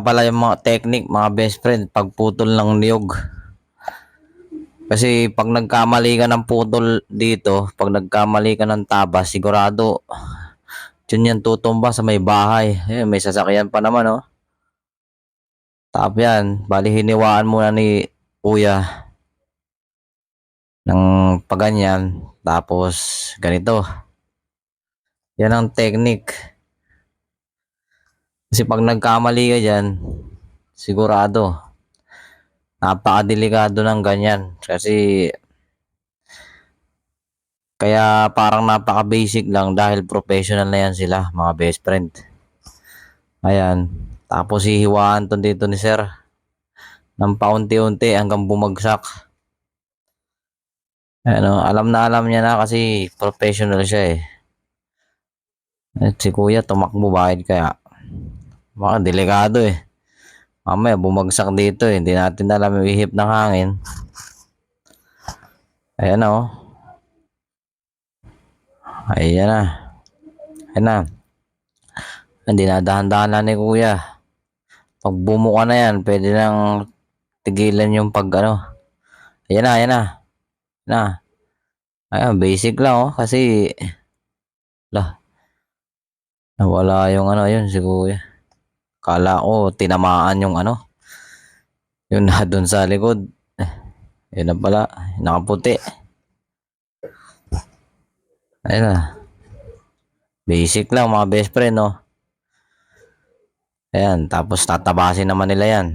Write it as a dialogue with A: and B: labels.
A: pala yung mga technique, mga best friend, pagputol ng niyog. Kasi pag nagkamali ka ng putol dito, pag nagkamali ka ng tabas, sigurado, yun yan tutumba sa may bahay. Eh, may sasakyan pa naman, oh. Tap yan. Bali, hiniwaan muna ni kuya ng paganyan. Tapos, ganito. Yan ang technique. Kasi pag nagkamali ka dyan, sigurado, napakadelikado ng ganyan. Kasi, kaya parang napaka-basic lang dahil professional na yan sila, mga best friend. Ayan. Tapos hihiwaan to dito ni sir. Ng paunti-unti hanggang bumagsak. Ano, alam na alam niya na kasi professional siya eh. At si kuya tumakbo bakit kaya? Baka delikado eh. Mamaya bumagsak dito eh. Hindi natin alam yung ihip ng hangin. Ayan na oh. Ayan na. Ayan na. Hindi na dahan-dahan na ni kuya. Pag bumuka na yan, pwede nang tigilan yung pag ano. Ayan na, ayan na. Ayan na. Ayan, basic lang oh. Kasi, lah, nawala yung ano, yun si kuya. Kala ko, tinamaan yung ano. Yun na dun sa likod. Eh, Yun na pala, nakaputi. Ayun na. Basic lang mga best friend, no? Ayan, tapos tatabasin naman nila yan.